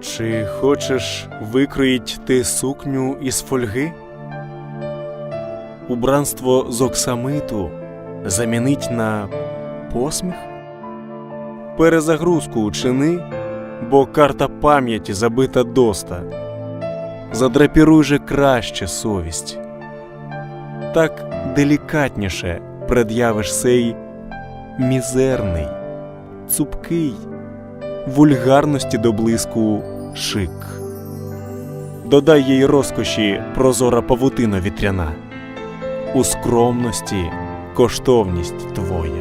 Чи хочеш викроїть ти сукню із фольги? Убранство з оксамиту замінить на посміх? Перезагрузку учини, бо карта пам'яті забита доста. Задрапіруй же краще совість. Так делікатніше пред'явиш сей мізерний, цупкий, вульгарності до блиску шик. Додай їй розкоші прозора павутина вітряна, у скромності коштовність твоя.